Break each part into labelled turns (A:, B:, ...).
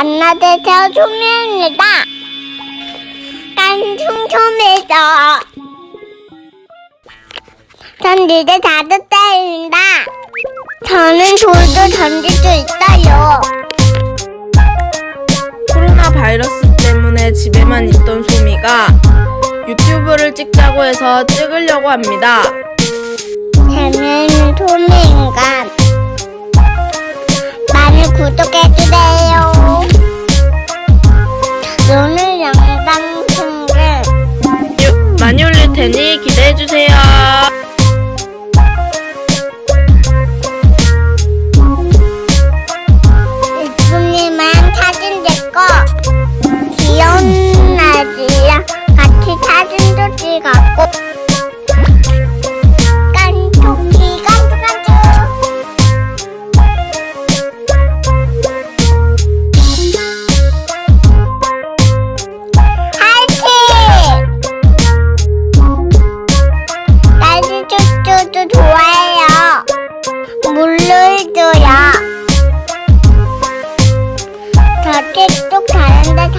A: 안나대theo 소미입니다. 깐충초미죠. 전 이제 다섯 살입니다. 저는 돌도 던질 수 있어요.
B: 코로나 바이러스 때문에 집에만 있던 소미가 유튜브를 찍자고 해서 찍으려고 합니다. 테니 기대해주세요.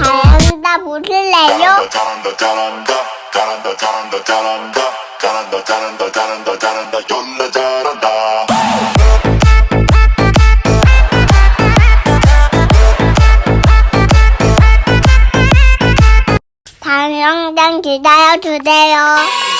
A: 잘한다 보실래요?
C: 잘한다 잘한다 잘한다 잘한다 잘한다 잘한다 잘한다 잘한다 잘한다 졸라 잘한다.
A: 다음 영상 기다려주세요